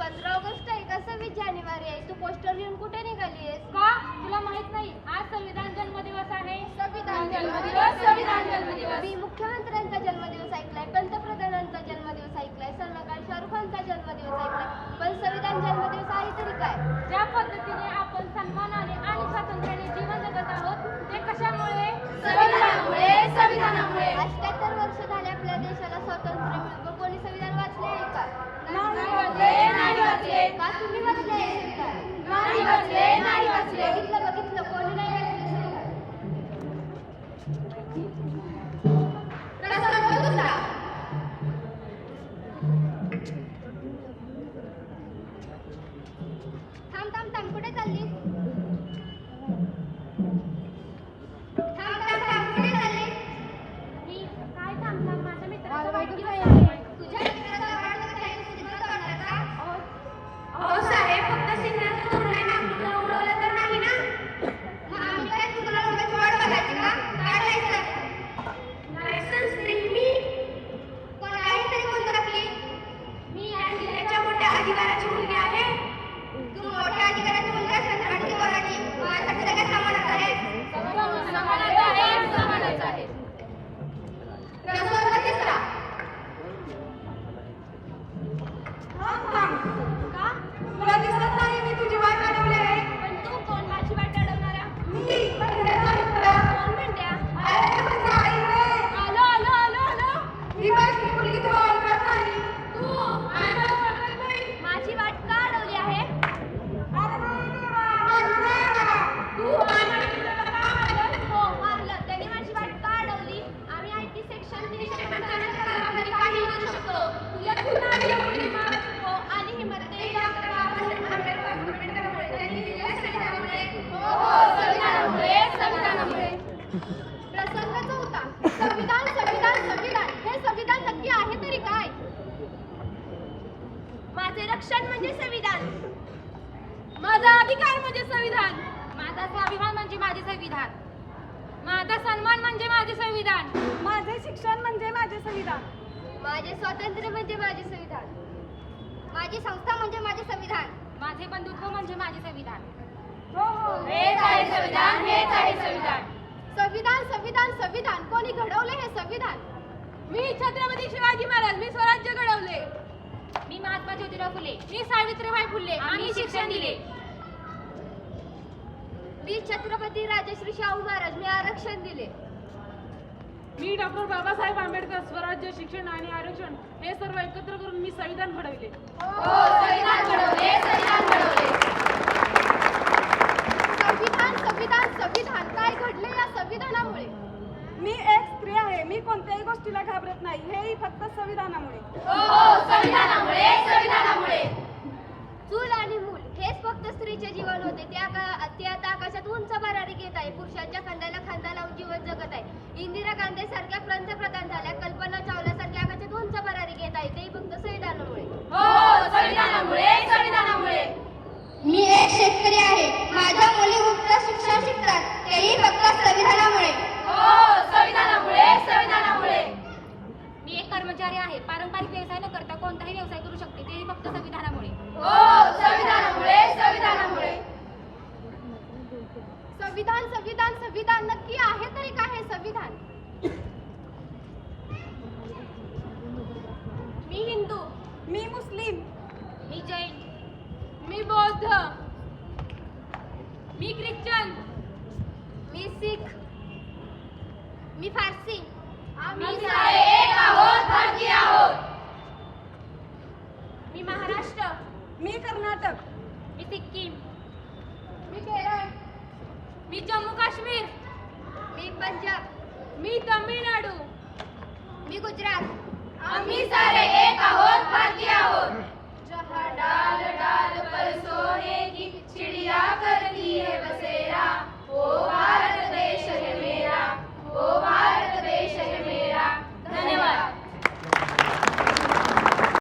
पंधरा ऑगस्ट आहे का? सव्वीस जानेवारी आहे. तू पोस्टर लिहून कुठे निघाली आहेस? का? तुला माहीत नाही. आज संविधान जन्मदिवस आहे. संविधान जन्मदिवस, संविधान जन्मदिवस. मी मुख्यमंत्र्यांचा जन्मदिवस ऐकलाय पंतप्रधानांचा जन्मदिवस ऐकलाय सलमान शाहरुख खानचा जन्मदिवस ऐकलाय. पण संविधान जन्मदिवस आहे तरी काय? ज्या पद्धतीने आपण सन्मानाने आणि स्वातंत्र्याने जीवन जगत आहोत ते कशामुळे? संविधानामुळे संविधानामुळे वाचले. का ही बारकी रक्षण म्हणजे संविधान. माझा अधिकार म्हणजे संविधान. माझा स्वाभिमान म्हणजे माझे संविधान. माझा सन्मान म्हणजे माझे संविधान. माझे शिक्षण म्हणजे माझे संविधान. माझे स्वातंत्र्य म्हणजे माझे संविधान. माझी संस्था म्हणजे माझे संविधान. माझे बंधुत्व म्हणजे माझे संविधान. हेच आहे संविधान हेच आहे संविधान. संविधान संविधान संविधान. कोणी घडवले हे संविधान? मी छत्रपती शिवाजी महाराज मी स्वराज्य घडवले मी महात्मा ज्योतिराव फुले मी आम्ही शिक्षण दिले. मी छत्रपती राजश्री शाहू महाराज मी आरक्षण दिले. मी डॉक्टर बाबासाहेब आंबेडकर स्वराज्य शिक्षण आणि आरक्षण हे सर्व एकत्र करून मी संविधान घडविले हो संविधान घडवले संविधान घडवले संविधान संविधान संविधान काय घडले या संविधानामुळे मी एक स्त्री आहे मी कोणत्याही गोष्टीला घाबरत नाही हेही फक्त संविधानामुळे हो हो संविधानामुळे संविधानामुळे चूल आणि मूल हेच फक्त स्त्रीचे जीवन होते त्या का ते आता आकाशात उंच भरारी घेत आहे पुरुषांच्या खांद्याला खांदा लावून जीवन जगत आहे. इंदिरा गांधी सारख्या पंतप्रधान झाल्या कल्पना चावला सारख्या आकाशात उंच भरारी घेत आहे. तेही फक्त संविधानामुळे हो संविधानामुळे संविधानामुळे मी एक शेतकरी आहे. माझ्या मुली उच्च शिक्षण शिकतात. तेही मी ख्रिश्चन मी सिख. मी फारसी. आम्ही सारे एक आहोत भारतीय आहोत. मी महाराष्ट्र. मी कर्नाटक. मी सिक्कीम. मी केरळ. मी जम्मू काश्मीर. मी पंजाब. मी तमिळनाडू. मी गुजरात. आम्ही सारे एक आहोत भारतीय आहोत. जहा डाल डाल पर सोने की चिड़िया कर